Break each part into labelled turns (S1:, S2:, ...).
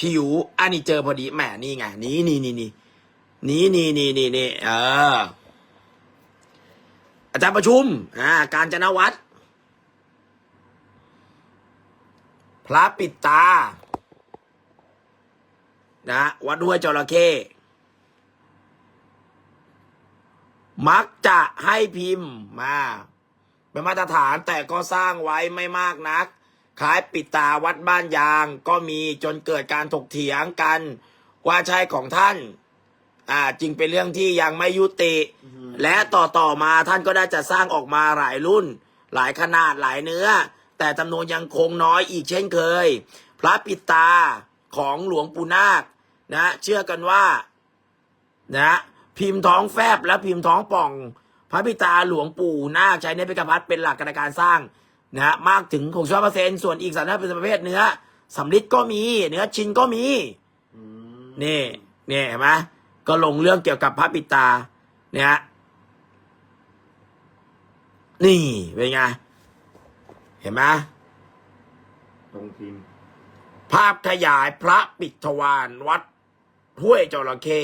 S1: ผิวอันนี้เจอพอดีแหมนี่ไงนี่นี่นี่นี่นี่นี่นี่นี่นี่เออ อาจารย์ประชุม อ่า การจนวัฒน์พระปิดตา นะวัดห้วยจระเข้มักจะให้พิมพ์มา เป็นมาตรฐานแต่ก็สร้างไว้ไม่มากนัก คล้ายปิดตาวัดบ้านยางก็มีจนเกิดการถกเถียงกันว่าใช่ของท่าน อ่าจึงเป็นเรื่องที่ยังไม่ยุติ และต่อต่อมาท่านก็ได้จะสร้างออกมาหลายรุ่น หลายขนาดหลายเนื้อ แต่จำนวนยังคงน้อยอีกเช่นเคย พระปิดตาของหลวงปู่นาคนะเชื่อกันว่านะพิมพ์ท้องแฟบและพิมพ์ท้องป่อง พระพิตาหลวงปู่นาคใช้เนปิกพัทเป็นหลักในการสร้าง นะฮะมากถึง6เปอร์เซ็นส่วนอีกสามเป็นประเภทเนื้อสำลิดก็มี เนื้อชิ้นก็มี
S2: อืม
S1: นี่นี่เห็นไหมก็ลงเรื่องเกี่ยวกับพระปิตา เนี่ยฮะนี่เป็นไง เห็นไหม
S2: ตรงพิมพ์
S1: ภาพขยายพระปิดทวารวัดห้วยจระเข้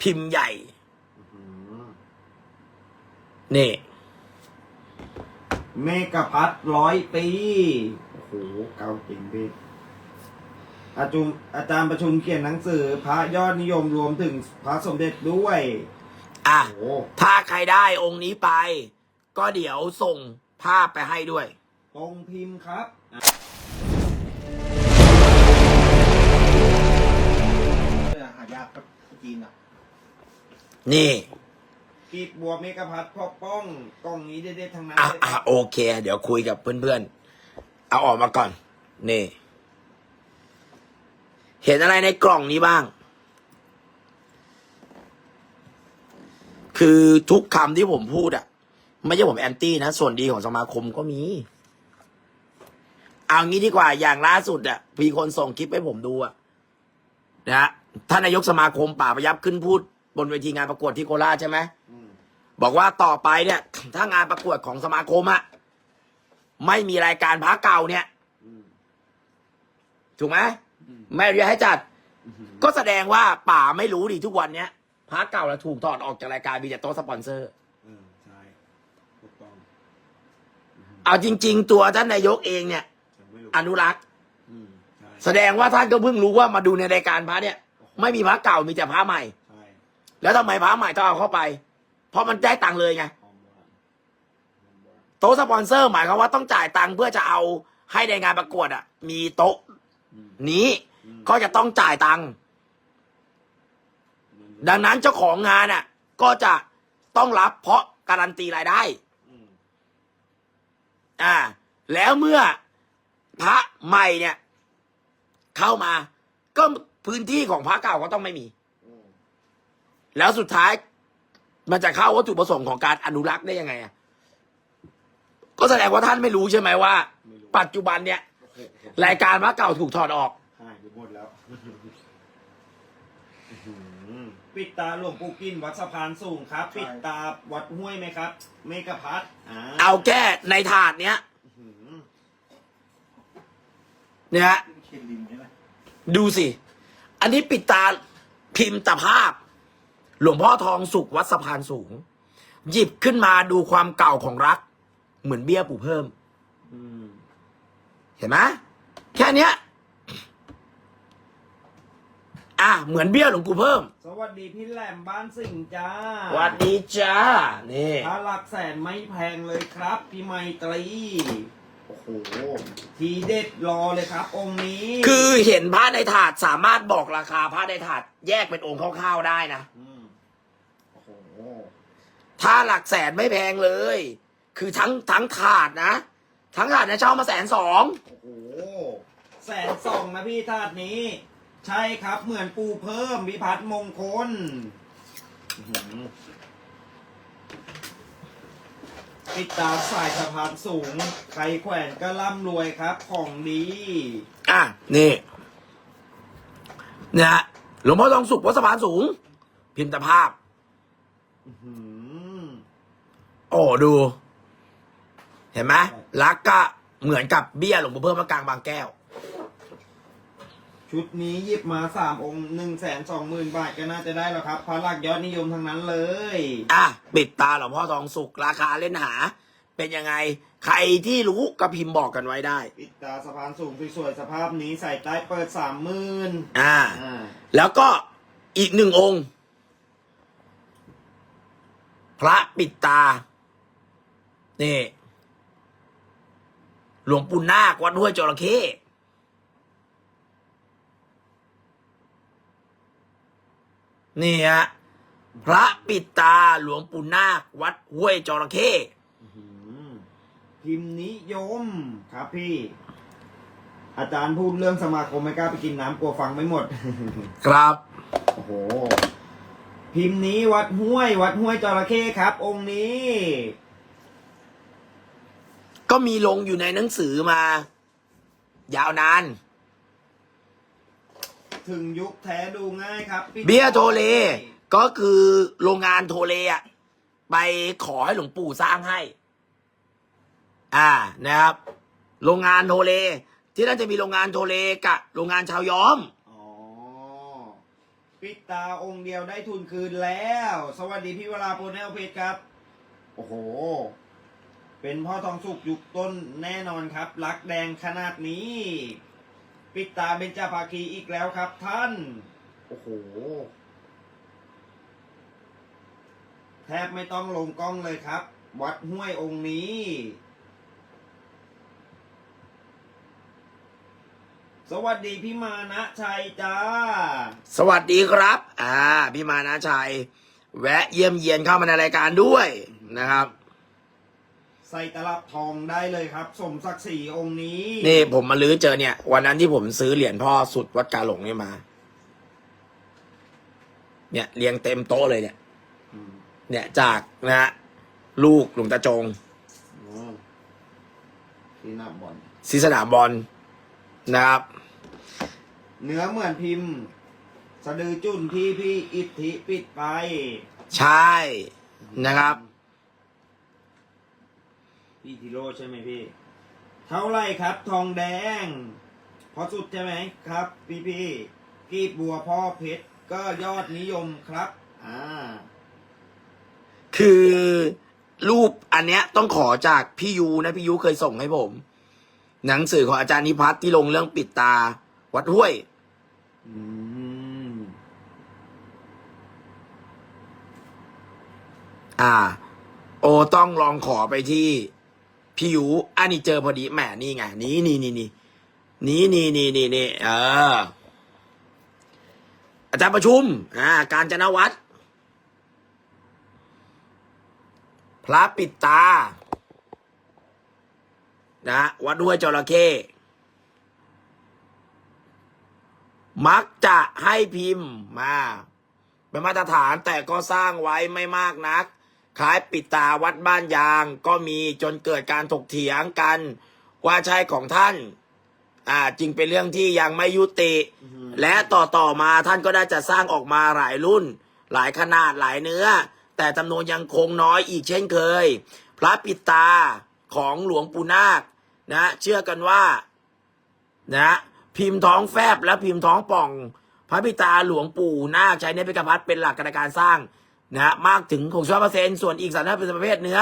S1: พิมพ์ใหญ่
S2: อืม
S1: นี่
S2: เมกะพัดร้อยปี โอ้โห เก่าจริงพี่อาจุมอาจารย์ประชุมเขียนหนังสือ พระยอดนิยมรวมถึงพระสมเด็จด้วย
S1: อะ
S2: โอ้โห
S1: ถ้าใครได้องค์นี้ไป ก็เดี๋ยวส่งภาพไปให้ด้วย
S2: ตรงพิมพ์ครับ
S3: หายากครับจีนอะ
S1: นี่
S2: กีบบัวเมกะพัดพ่อป้องกล้องนี้เด็ดๆทั้งนั้น
S1: อะ
S2: เลย
S1: อะโอเค เดี๋ยวคุยกับเพื่อนๆ เอาออกมาก่อน นี่ เห็นอะไรในกล่องนี้บ้าง คือทุกคำที่ผมพูดอะไม่ใช่ผมแอนตี้นะ ส่วนดีของสมาคมก็มี เอางี้ดีกว่าอย่างล่าสุดอะมีคนส่งคลิปให้ผมดูอะนะฮะท่านนายกสมาคมป่าพยับขึ้นพูดบนเวทีงานประกวดที่โคราชใช่ไหม
S2: อืม
S1: บอกว่าต่อไปเนี่ย ถ้างานประกวดของสมาคมอะไม่มีรายการพักเก่าเนี่ย
S2: อืม
S1: ถูกไหม
S2: อืม
S1: ไม่อนุญาตให้จัด
S2: อืม
S1: ก็แสดงว่าป่าไม่รู้ดิทุกวันเนี้ยพักเก่าแล้วถูกถอดออกจากรายการมีแต่โต๊ะสปอนเซอร์
S2: เออใช่ถูกต้อง
S1: เอาจริง ๆ ตัวท่านนายกเองเนี่ย
S2: ฉันไม่รู้
S1: อนุรักษ์
S2: อืมใช่
S1: แสดงว่าท่านก็เพิ่งรู้ว่ามาดูในรายการพระเนี่ย ไม่มีพระเก่ามีแต่พระใหม่
S2: ใช่
S1: แล้วทำไมพระใหม่ต้องเอาเข้าไป เพราะมันได้ตังค์เลยไงโต๊ะสปอนเซอร์หมายความว่าต้องจ่ายตังค์เพื่อจะเอาให้ในงานประกวดอะ มีโต๊ะนี้ก็จะต้องจ่ายตังค์ดังนั้นเจ้าของงานอะ ก็จะต้องรับเพราะการันตีรายได้
S2: อ่า
S1: แล้วเมื่อพระใหม่เนี่ย เข้ามา ก็พื้นที่ของพระเก่าก็ต้องไม่
S2: มี
S1: แล้วสุดท้าย มันจะเข้าวัตถุประสงค์ของการอนุรักษ์ได้ยังไงอะก็แสดงว่าท่านไม่รู้ใช่ไหมว่า
S2: ไม่รู้
S1: ปัจจุบันเนี่ย
S2: โอ้โห
S1: รายการพระเก่าถูกถอดออก
S2: หายไปหมดแล้วอื้อหือปิดตาหลวงปู่กินวัดสะพานสูงครับ ปิดตาวัดห้วยไหมครับ เมกะพัดอ่า
S1: เอาแค่ในถาดเนี้ย
S2: อื้อหือ
S1: เนี่ยฮะ
S3: เคนลินใช่ไหม
S1: ดูสิ อันนี้ปิดตาพิมพ์ตภาพ หลวงพ่อทองสุขวัดสะพานสูง หยิบขึ้นมาดูความเก่าของรัก เหมือนเบี้ยปู่เพิ่ม
S2: อืม
S1: เห็นไหมแค่เนี้ย อะ เหมือนเบี้ยหลวงปู่เพิ่ม
S2: สวัสดีพี่แหลมบ้านสิงห์จ้า
S1: สวัสดีจ้า นี่
S2: ถ้าหลักแสนไม่แพงเลยครับ พี่ไมตรี โอ้โห ทีเด็ดรอเลยครับ องค์นี้
S1: คือเห็นผ้าในถาดสามารถบอกราคาผ้าในถาดแยกเป็นองค์คร่าวๆได้นะ
S2: มโอ้โห
S1: ถ้าหลักแสนไม่แพงเลย คือทั้งทั้งถาดนะ ทั้งถาดเนี่ยเช่ามาแสนสอง
S2: โอ้โหแสนสองนะพี่ธาตุนี้ ใช่ครับเหมือนปูเพิ่มวิพัฒน์มงคลอื้อหือปิดตาสายสะพานสูง ใครแขวนก็ร่ำรวยครับ ของดี
S1: อะ นี่เนี่ยฮะหลวงพ่อทองสุขวัดสะพานสูง พิมพ์ตภาพ
S2: อื้อหือ
S1: โอ้ดู เห็นไหมลักก็เหมือนกับเบี้ยหลวงปู่เพิ่มพระกลางบางแก้ว
S2: ชุดนี้หยิบมาสามองค์หนึ่งแสนสองหมื่นบาทก็น่าจะได้แล้วครับพระหลักยอดนิยมทั้งนั้นเลย
S1: อะปิดตาหลวงพ่อทองสุกราคาเล่นหา เป็นยังไง ใครที่รู้ก็พิมพ์บอกกันไว้ได้
S2: ปิดตาสะพานสูงสวยๆสภาพนี้ใส่ใต้เปิดสามหมื่น
S1: อ่า
S2: อ่า
S1: แล้วก็อีกหนึ่งองค์ พระปิดตา นี่ หลวงปู่นาควัดห้วยจระเข้นี่ฮะพระปิดตาหลวงปู่นาควัดห้วยจระเข้
S2: อื้อหือพิมพ์นิยมครับพี่ อาจารย์พูดเรื่องสมาคมไม่กล้าไปกินน้ำกลัวฟังไม่หมด
S1: ครับ
S2: โอ้โห พิมพ์นี้วัดห้วย วัดห้วยจระเข้ครับ องค์นี้
S1: ก็มีลงอยู่ในหนังสือมา ยาวนาน
S2: ถึงยุคแท้ดูง่ายครับพี่
S1: เบียร์โทเล ก็คือโรงงานโทเลอะไปขอให้หลวงปู่สร้างให้ อ่านะครับ โรงงานโทเล ที่นั่นจะมีโรงงานโทเลกับโรงงานชาวย้อม
S2: อ๋อปิดตาองค์เดียวได้ทุนคืนแล้ว สวัสดีพี่เวลาโปรเนลเพชรครับ โอ้โห เป็นพ่อทองสุกยุคต้นแน่นอนครับ รักแดงขนาดนี้ ปิดตาเบญจภาคีอีกแล้วครับท่าน โอ้โห แทบไม่ต้องลงกล้องเลยครับ วัดห้วยองค์นี้ สวัสดีพี่มานะชัยจ้า
S1: สวัสดีครับ อ่า พี่มานะชัย แวะเยี่ยมเยียนเข้ามาในรายการด้วยนะครับ
S2: ใส่ตลับทองได้เลยครับ สมศักดิ์ศรีองค์นี้
S1: นี่ผมมาลื้อเจอเนี่ย วันนั้นที่ผมซื้อเหรียญพ่อสุดวัดกาหลงเนี่ยมา เนี่ยเรียงเต็มโต๊ะเลยเนี่ย
S2: อืม
S1: เนี่ยจากนะฮะลูกหลวงตาจง
S2: อ๋อที่หน้าบอล
S1: ศิสนามบอลนะครับ
S2: เนื้อเหมือนพิมพ์ สะดือจุนที่พี่อิทธิปิดไป
S1: ใช่นะครับ
S2: พี่ทิโร่ใช่ไหมพี่ เท่าไหรครับ ทองแดง พอสุดใช่ไหมครับ พี่พี่กีบบัวพ่อเพชรก็ยอดนิยมครับ อ่า
S1: คือรูปอันเนี้ยต้องขอจากพี่ยูนะพี่ยูเคยส่งให้ผม หนังสือของอาจารย์นิพัฒน์ที่ลงเรื่องปิดตา วัดห้วย
S2: อืม
S1: อ่า โอต้องลองขอไปที่ พี่ยูอันนี้เจอพอดีแหมนี่ไงนี่นี่นี่นี่นี่นี่นี่นี่นี่เออ อาจารย์ประชุม อ่า การจนวัดพระปิดตา นะวัดห้วยจระเข้มักจะให้พิมพ์มาเป็นมาตรฐานแต่ก็สร้างไว้ไม่มากนัก คล้ายปิดตาวัดบ้านยางก็มีจนเกิดการถกเถียงกันว่าใช่ของท่าน อ่าจึงเป็นเรื่องที่ยังไม่ยุติ และต่อต่อมาท่านก็ได้จะสร้างออกมาหลายรุ่น หลายขนาดหลายเนื้อ แต่จำนวนยังคงน้อยอีกเช่นเคย พระปิดตาของหลวงปู่นาคนะเชื่อกันว่านะพิมพ์ท้องแฟบและพิมพ์ท้องป่อง พระปิตาหลวงปู่นาคใช้เนปิกพัทเป็นหลักในการสร้าง นะมากถึง6 0เปอร์เซ็นส่วนอีกสามเป็นประเภทเนื้อ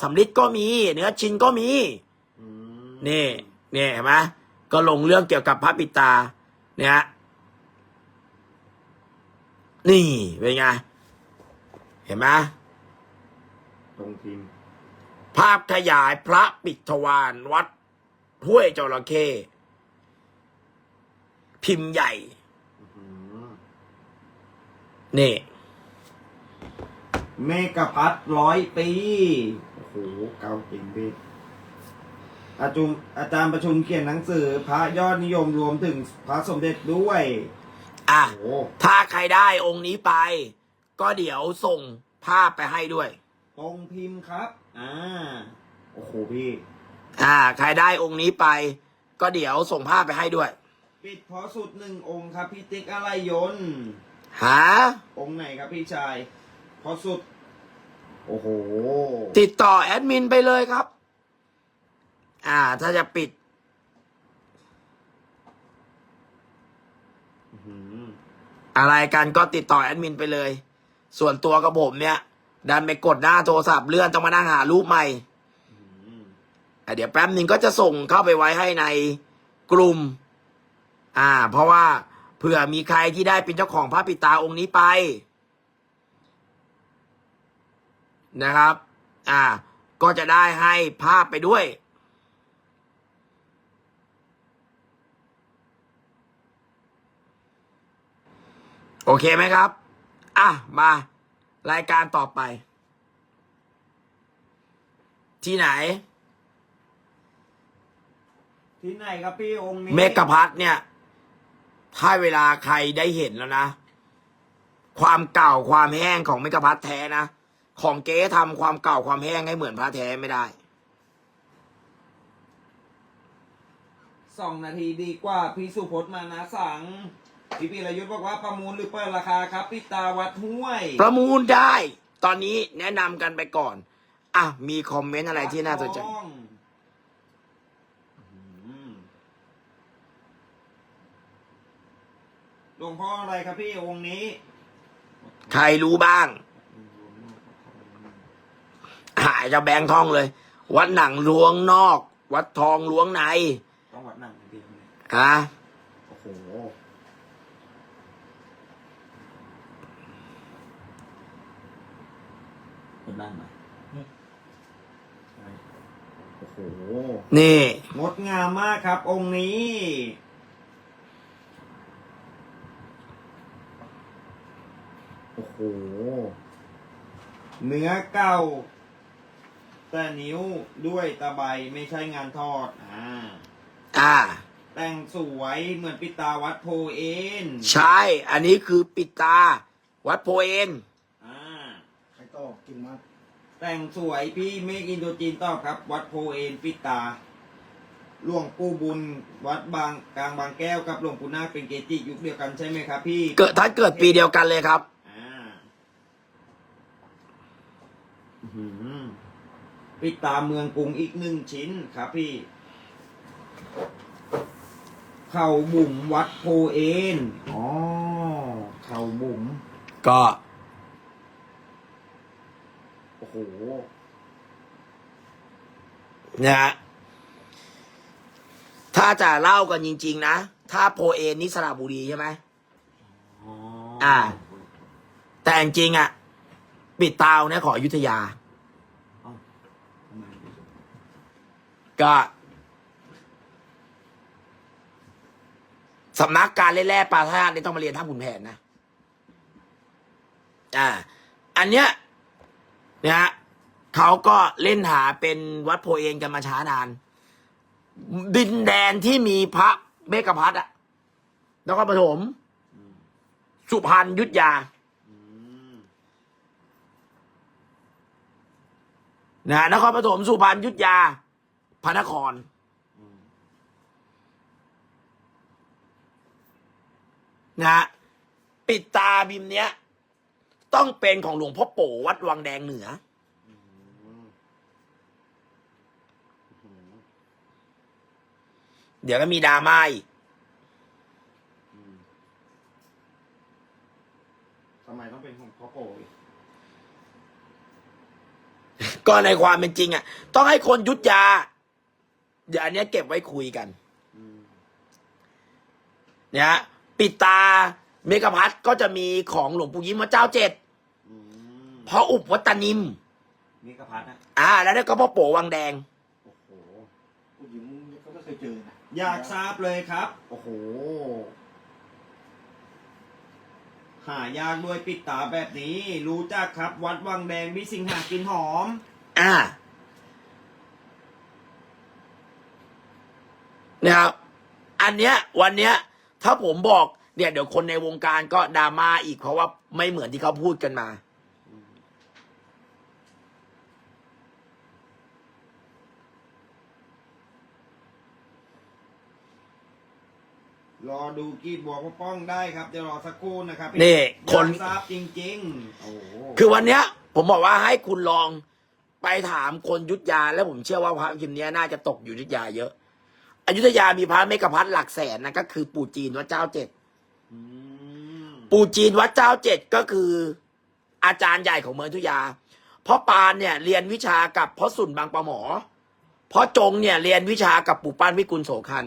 S1: สำลิดก็มีเนื้อชิ้นก็มี
S2: อืม
S1: นี่นี่เห็นไหมก็ลงเรื่องเกี่ยวกับพระปิตาเนี่ยฮะนี่เป็นไง เห็นไหม
S2: ตรงพิมพ์
S1: ภาพขยายพระปิดทวารวัดห้วยจระเข้พิมพ์ใหญ่
S2: อืม
S1: นี่
S2: เมกะพัทร้อยปี โอ้โห เก่าจริงพี่อาจุมอาจารย์ประชุมเขียนหนังสือ พระยอดนิยมรวมถึงพระสมเด็จด้วย
S1: อะ
S2: โอ้โห
S1: ถ้าใครได้องค์นี้ไป ก็เดี๋ยวส่งภาพไปให้ด้วย
S2: ตรงพิมพ์ครับ อ่า โอ้โหพี่
S1: อ่า ใครได้องค์นี้ไป ก็เดี๋ยวส่งภาพไปให้ด้วย
S2: ปิดพอสุดหนึ่งองค์ครับพี่ติ๊กอะไรยนต์
S1: หา
S2: องค์ไหนครับพี่ชาย พอสุด โอ้โห
S1: ติดต่อแอดมินไปเลยครับ อ่า ถ้าจะปิด
S2: อื้อหือ
S1: อะไรกันก็ติดต่อแอดมินไปเลย ส่วนตัวกับผมเนี่ย ดันไปกดหน้าโทรศัพท์เลื่อนต้องมานั่งหารูปใหม่
S2: อื้อหือ
S1: อะเดี๋ยวแป๊บหนึ่งก็จะส่งเข้าไปไว้ให้ในกลุ่ม อ่า เพราะว่าเผื่อมีใครที่ได้เป็นเจ้าของพระปิดตาองค์นี้ไป นะครับ อ่า ก็จะได้ให้ภาพไปด้วย โอเคไหมครับ อะ มารายการต่อไป ที่ไหน
S2: ที่ไหนครับพี่องค์นี้
S1: เมกะพัทเนี่ย ถ้าเวลาใครได้เห็นแล้วนะ ความเก่าความแห้งของเมกะพัทแท้นะ ของเก๊ทำความเก่าความแห้งให้เหมือนพระแท้ไม่ได้
S2: สองนาทีดีกว่าพี่สุพจน์มานะสังพี่ปีรยุทธ์บอกว่าประมูลหรือเปิดราคาครับปิดตาวัดห้วย
S1: ประมูลได้ ตอนนี้แนะนำกันไปก่อน อะ มีคอมเมนต์อะไรที่น่าสนใจ
S2: วัดทองอื้อหือหลวงพ่ออะไรครับพี่องค์นี้
S1: ใครรู้บ้าง หายจะแบงค์ท่องเลย วัดหนังล้วงนอก วัดทองล้วงใน
S2: ต้องวัดหนังดีเนี่ย
S1: ฮะ
S2: โอ้โหวัดหนังไหมโอ้โห
S1: นี่
S2: งดงามมากครับ องค์นี้ โอ้โห เนื้อเก่า แต่นิ้วด้วยตะไบไม่ใช่งานทอด อ่า
S1: อ่า
S2: แต่งสวยเหมือนปิดตาวัดโพเอ็น
S1: ใช่ อันนี้คือปิดตา วัดโพเอ็น
S2: อ่า
S3: ใครต่อกินมาก
S2: แต่งสวยพี่เมฆอินโดจีนตอบครับ วัดโพเอ็นปิดตา หลวงปู่บุญ วัดบางกลางบางแก้วกับหลวงปู่นาคเป็นเกจิยุคเดียวกันใช่ไหมครับ พี่
S1: เกิดท่านเกิดปีเดียวกันเลยครับ
S2: อ่าอื้อหือ ปิดตาเมืองกรุงอีกหนึ่งชิ้นครับพี่ เข่าบุ๋มวัดโพเอ็นอ๋อ เข่าบุ๋ม
S1: ก็
S2: โอ้โห
S1: นะฮะถ้าจะเล่ากันจริง ๆ นะ ถ้าโพเอ็นนี่สระบุรีใช่ไหม
S2: อ๋อ
S1: อ่า แต่จริงๆอะ ปิดตาวเนี่ยขออยุธยา
S2: เอ้าทำไม
S1: ก็สำนักการเล่นแร่ปลาธาตุนี่ต้องมาเรียนท่าขุนแผนนะ อ่า อันเนี้ยนะฮะเขาก็เล่นหาเป็นวัดโพเอนกันมาช้านาน ดินแดนที่มีพระเมกะพัทอะนครปฐม
S2: อืม
S1: สุพรรณยุทธยานะนครปฐมสุพรรณยุทธยา พระนคร
S2: อืม
S1: นะฮะปิดตาบิมเนี้ย ต้องเป็นของหลวงพ่อโป๋วัดวังแดงเหนือ
S2: อืมอืม
S1: เดี๋ยวก็มีดราม่าอีก
S2: อืมทำไมต้องเป็นของพ่อโป๋อีก
S1: ก็ในความเป็นจริงอะ ต้องให้คนยุทธยา เดี๋ยวอันเนี้ยเก็บไว้คุยกัน
S2: อืม
S1: เนี่ยฮะปิดตาเมกะพัทก็จะมีของหลวงปู่ยิ้มวัดเจ้าเจ็ด
S2: อืม
S1: พออุบวัดตานิม
S2: นี่กระพัดนะ
S1: อ่า แล้วนี่ก็พ่อโป๋วังแดง
S2: โอ้โห
S3: ผู้หญิงเขาก็เคยเจอนะ
S2: อยากทราบเลยครับ โอ้โห หายากด้วยปิดตาแบบนี้ รู้จักครับ วัดวังแดงวิสิงหากินหอม
S1: อ่า นะครับอันเนี้ยวันเนี้ยถ้าผมบอกเนี่ยเดี๋ยวคนในวงการก็ดราม่าอีกเพราะว่าไม่เหมือนที่เขาพูดกันมา
S2: รอดูกีบบัวพ่อป้องได้ครับเดี๋ยวรอสักครู่นะครับ
S1: นี่คน
S2: อยากทราบจริงๆโอ้โห
S1: คือวันเนี้ย ผมบอกว่าให้คุณลองไปถามคนยุทธยา แล้วผมเชื่อว่าพระพิมพ์เนี้ยน่าจะตกอยู่อยุทธยาเยอะ อยุธยามีพระเมกะพัทหลักแสนนะก็คือ ปู่จีนวัดเจ้าเจ็ด
S2: อืม
S1: ปู่จีนวัดเจ้าเจ็ดก็คือ อาจารย์ใหญ่ของเมืองอยุธยาเพราะปานเนี่ย เรียนวิชากับพ่อสุนบางปะหมอเพราะจงเนี่ยเรียนวิชากับปู่ป้านวิกุลโสคัน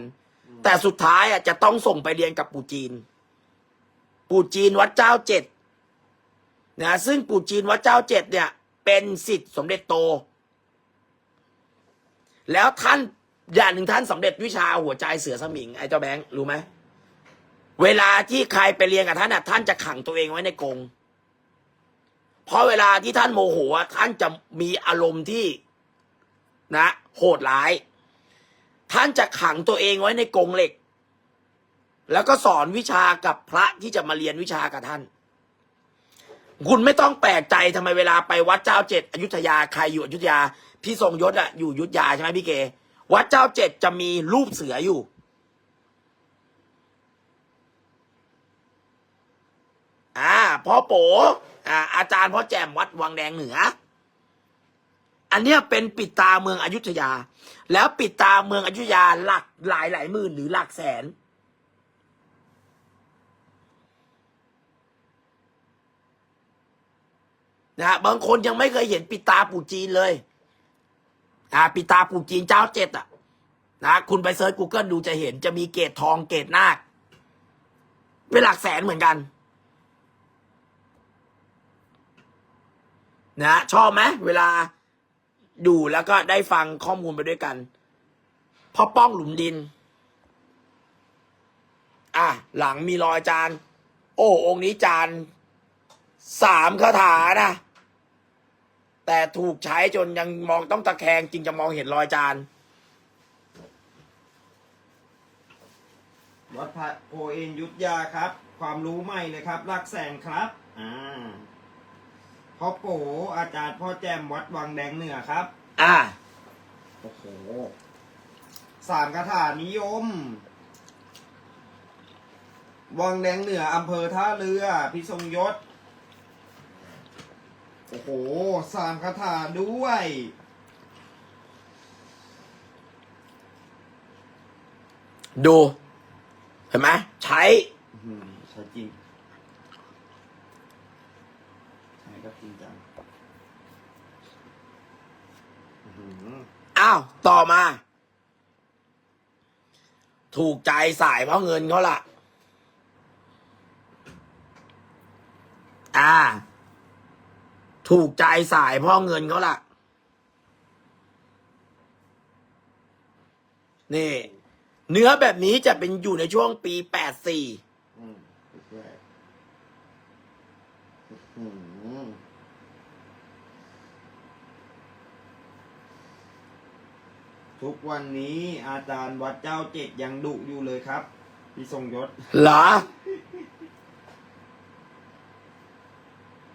S1: แต่สุดท้ายอะจะต้องส่งไปเรียนกับปู่จีน ปู่จีนวัดเจ้าเจ็ดนะซึ่งปู่จีนวัดเจ้าเจ็ดเนี่ย เป็นสิทธิ์สมเด็จโต แล้วท่าน อย่างหนึ่งท่านสำเร็จวิชาหัวใจเสือสมิงไอ้เจ้าแบงค์รู้ไหมเวลาที่ใครไปเรียนกับท่านอะท่านจะขังตัวเองไว้ในกรงเพราะเวลาที่ท่านโมโหท่านจะมีอารมณ์ที่นะ โหดร้าย ท่านจะขังตัวเองไว้ในกรงเหล็ก แล้วก็สอนวิชากับพระที่จะมาเรียนวิชากับท่าน คุณไม่ต้องแปลกใจทำไมเวลาไปวัดเจ้าเจ็ดอยุธยาใครอยู่อยุธยา พี่ทรงยศอะอยู่อยุธยาใช่ไหมพี่เก วัดเจ้าเจ็ดจะมีรูปเสืออยู่ อ่าพ่อโปอ่าอาจารย์พ่อแจมวัดวังแดงเหนือ อันเนี้ยเป็นปิดตาเมืองอยุธยา แล้วปิดตาเมืองอยุธยาหลักหลายหลายหมื่นหรือหลักแสนนะฮะบางคนยังไม่เคยเห็นปิดตาปู่จีนเลย อ่าปิตาปู่จีนเจ้าเจ็ดอะนะคุณไปเซิร์ช Google ดูจะเห็นจะมีเกตทองเกตนาคเป็นหลักแสนเหมือนกันนะชอบไหมเวลาดูแล้วก็ได้ฟังข้อมูลไปด้วยกันพ่อป้องหลุมดิน อะ หลังมีรอยจาน โอ้ องค์นี้จานสามคาถานะ แต่ถูกใช้จนยังมองต้องตะแคงจึงจะมองเห็นรอยจาน
S2: วัดพระโพเอ็นยุทธยาครับ ความรู้ใหม่เลยครับหลักแสนครับ อ่าพ่อโปอาจารย์พ่อแจมวัดวังแดงเหนือครับ
S1: อะ
S2: โอ้โหสามคาถานิยม วังแดงเหนืออำเภอท่าเรือ พิทรงยศ โอ้โหสามคาถาด้วย
S1: ดู เห็นไหมใช้
S2: อืมใช่จริงใช่ก็จริงจังอื้อหือ
S1: อ้าว ต่อมา ถูกใจสายเพราะเงินเขาล่ะ อ่า ถูกใจสายเพราะเงินเขาล่ะ นี่ เนื้อแบบนี้จะเป็นอยู่ในช่วงปีแปดสี่
S2: อืมแรกอื้อหือทุกวันนี้อาจารย์วัดเจ้าเจ็ดยังดุอยู่เลยครับ พี่ทรงยศ
S1: เหรอ
S2: ค